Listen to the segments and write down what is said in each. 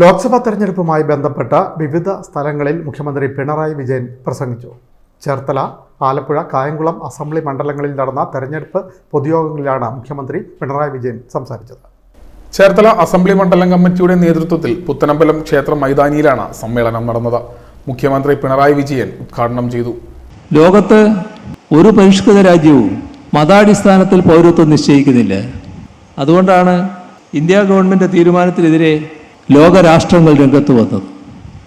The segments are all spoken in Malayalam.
ലോക്സഭാ തെരഞ്ഞെടുപ്പുമായി ബന്ധപ്പെട്ട വിവിധ സ്ഥലങ്ങളിൽ മുഖ്യമന്ത്രി പിണറായി വിജയൻ പ്രസംഗിച്ചു. ചേർത്തല ആലപ്പുഴ കായംകുളം അസംബ്ലി മണ്ഡലങ്ങളിൽ നടന്ന തെരഞ്ഞെടുപ്പ് പൊതുയോഗങ്ങളിലാണ് മുഖ്യമന്ത്രി പിണറായി വിജയൻ സംസാരിച്ചത്. ചേർത്തല അസംബ്ലി മണ്ഡലം കമ്മിറ്റിയുടെ നേതൃത്വത്തിൽ പുത്തനമ്പലം ക്ഷേത്ര മൈതാനിയിലാണ് സമ്മേളനം നടന്നത്. മുഖ്യമന്ത്രി പിണറായി വിജയൻ ഉദ്ഘാടനം ചെയ്തു. ലോകത്ത് ഒരു പരിഷ്കൃത രാജ്യവും മതാടിസ്ഥാനത്തിൽ പൗരത്വം നിശ്ചയിക്കുന്നില്ല. അതുകൊണ്ടാണ് ഇന്ത്യ ഗവൺമെന്റ് തീരുമാനത്തിനെതിരെ ലോകരാഷ്ട്രങ്ങൾ രംഗത്ത് വന്നത്.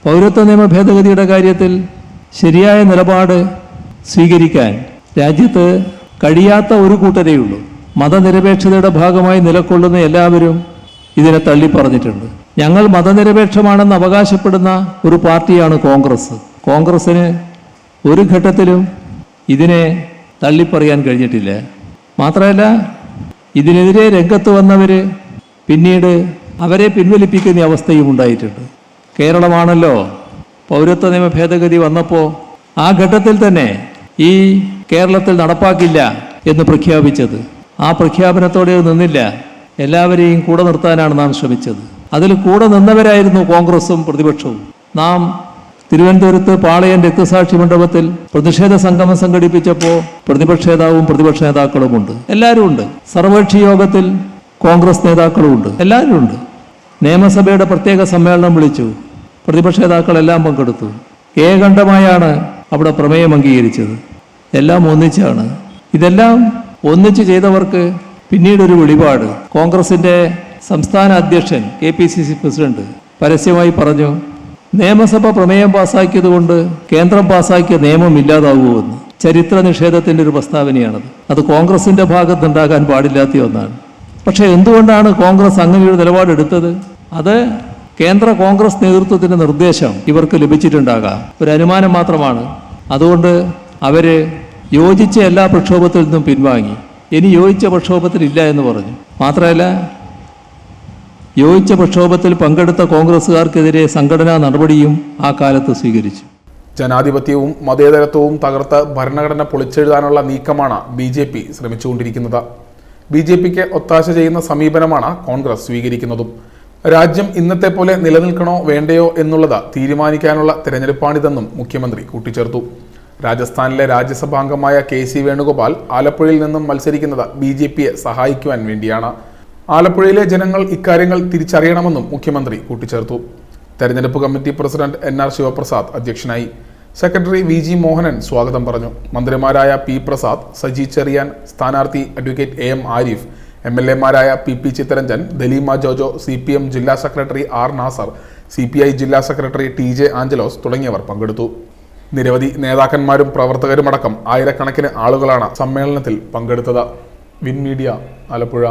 പൗരത്വ നിയമ ഭേദഗതിയുടെ കാര്യത്തിൽ ശരിയായ നിലപാട് സ്വീകരിക്കാൻ രാജ്യത്ത് കഴിയാത്ത ഒരു കൂട്ടരേ ഉള്ളൂ മതനിരപേക്ഷതയുടെ ഭാഗമായി നിലകൊള്ളുന്ന എല്ലാവരും ഇതിനെ തള്ളിപ്പറഞ്ഞിട്ടുണ്ട്. ഞങ്ങൾ മതനിരപേക്ഷമാണെന്ന് അവകാശപ്പെടുന്ന ഒരു പാർട്ടിയാണ് കോൺഗ്രസ്. കോൺഗ്രസ്സിന് ഒരു ഘട്ടത്തിലും ഇതിനെ തള്ളിപ്പറയാൻ കഴിഞ്ഞിട്ടില്ല. മാത്രമല്ല ഇതിനെതിരെ രംഗത്ത് വന്നവർ പിന്നീട് അവരെ പിൻവലിപ്പിക്കുന്ന അവസ്ഥയും ഉണ്ടായിട്ടുണ്ട്. കേരളമാണല്ലോ. പൗരത്വ നിയമ ഭേദഗതി വന്നപ്പോൾ ആ ഘട്ടത്തിൽ തന്നെ ഈ കേരളത്തിൽ നടപ്പാക്കില്ല എന്ന് പ്രഖ്യാപിച്ചത്. ആ പ്രഖ്യാപനത്തോടെ നിന്നില്ല. എല്ലാവരെയും കൂടെ നിർത്താനാണ് നാം ശ്രമിച്ചത്. അതിൽ കൂടെ നിന്നവരായിരുന്നു കോൺഗ്രസും പ്രതിപക്ഷവും. നാം തിരുവനന്തപുരത്ത് പാളയം രക്തസാക്ഷി മണ്ഡപത്തിൽ പ്രതിഷേധ സംഗമം സംഘടിപ്പിച്ചപ്പോൾ പ്രതിപക്ഷ നേതാവും പ്രതിപക്ഷ നേതാക്കളുമുണ്ട്. എല്ലാവരും ഉണ്ട് സർവകക്ഷി യോഗത്തിൽ കോൺഗ്രസ് നേതാക്കളും ഉണ്ട് എല്ലാവരും ഉണ്ട് നിയമസഭയുടെ പ്രത്യേക സമ്മേളനം വിളിച്ചു. പ്രതിപക്ഷ നേതാക്കളെല്ലാം പങ്കെടുത്തു. ഏകണ്ഠമായാണ് അവിടെ പ്രമേയം അംഗീകരിച്ചത്. എല്ലാം ഒന്നിച്ചാണ്. ഇതെല്ലാം ഒന്നിച്ച് ചെയ്തവർക്ക് പിന്നീടൊരു വെളിപാട്. കോൺഗ്രസിന്റെ സംസ്ഥാന അധ്യക്ഷൻ K P C C president പരസ്യമായി പറഞ്ഞു നിയമസഭ പ്രമേയം പാസാക്കിയതുകൊണ്ട് കേന്ദ്രം പാസാക്കിയ നിയമം ഇല്ലാതാവുമെന്ന്. ചരിത്ര നിഷേധത്തിന്റെ ഒരു പ്രസ്താവനയാണത്. അത് കോൺഗ്രസിന്റെ ഭാഗത്തുണ്ടാകാൻ പാടില്ലാത്ത ഒന്നാണ്. പക്ഷേ എന്തുകൊണ്ടാണ് കോൺഗ്രസ് അങ്ങനെയൊരു നിലപാടെടുത്തത്? അത് കേന്ദ്ര കോൺഗ്രസ് നേതൃത്വത്തിന്റെ നിർദ്ദേശം ഇവർക്ക് ലഭിച്ചിട്ടുണ്ടാകാം. ഒരു അനുമാനം മാത്രമാണ്. അതുകൊണ്ട് അവർ യോജിച്ച എല്ലാ പ്രക്ഷോഭത്തിൽ നിന്നും പിൻവാങ്ങി. ഇനി യോജിച്ച പ്രക്ഷോഭത്തിൽ ഇല്ല എന്ന് പറഞ്ഞു. മാത്രമല്ല യോജിച്ച പ്രക്ഷോഭത്തിൽ പങ്കെടുത്ത കോൺഗ്രസ്സുകാർക്കെതിരെ സംഘടനാ നടപടിയും ആ കാലത്ത് സ്വീകരിച്ചു. ജനാധിപത്യവും മതേതരത്വവും തകർത്ത് ഭരണഘടന പൊളിച്ചെഴുതാനുള്ള നീക്കമാണ് ബി ജെ പി ശ്രമിച്ചുകൊണ്ടിരിക്കുന്നത്. ബി ജെ പിക്ക് ഒത്താശ ചെയ്യുന്ന സമീപനമാണ് കോൺഗ്രസ് സ്വീകരിക്കുന്നതും. രാജ്യം ഇന്നത്തെ പോലെ നിലനിൽക്കണോ വേണ്ടയോ എന്നുള്ളത് തീരുമാനിക്കാനുള്ള തെരഞ്ഞെടുപ്പാണിതെന്നും മുഖ്യമന്ത്രി കൂട്ടിച്ചേർത്തു. രാജസ്ഥാനിലെ രാജ്യസഭാംഗമായ കെ സി വേണുഗോപാൽ ആലപ്പുഴയിൽ നിന്നും മത്സരിക്കുന്നത് ബി ജെ പിയെ സഹായിക്കുവാൻ വേണ്ടിയാണ്. ആലപ്പുഴയിലെ ജനങ്ങൾ ഇക്കാര്യങ്ങൾ തിരിച്ചറിയണമെന്നും മുഖ്യമന്ത്രി കൂട്ടിച്ചേർത്തു. തെരഞ്ഞെടുപ്പ് committee president N R Shivaprasad അധ്യക്ഷനായി. സെക്രട്ടറി വി ജി മോഹനൻ സ്വാഗതം പറഞ്ഞു. മന്ത്രിമാരായ പി പ്രസാദ് സജി ചെറിയാൻ സ്ഥാനാർത്ഥി advocate A M Arif M L എമാരായ P P Chittaranjan Daleema Jojo C P M ജില്ലാ secretary R Nasar C P I ജില്ലാ സെക്രട്ടറി ടി ജെ ആഞ്ചലോസ് തുടങ്ങിയവർ പങ്കെടുത്തു. നിരവധി നേതാക്കന്മാരും പ്രവർത്തകരുമടക്കം ആയിരക്കണക്കിന് ആളുകളാണ് സമ്മേളനത്തിൽ പങ്കെടുത്തത്. Win media Alappuzha.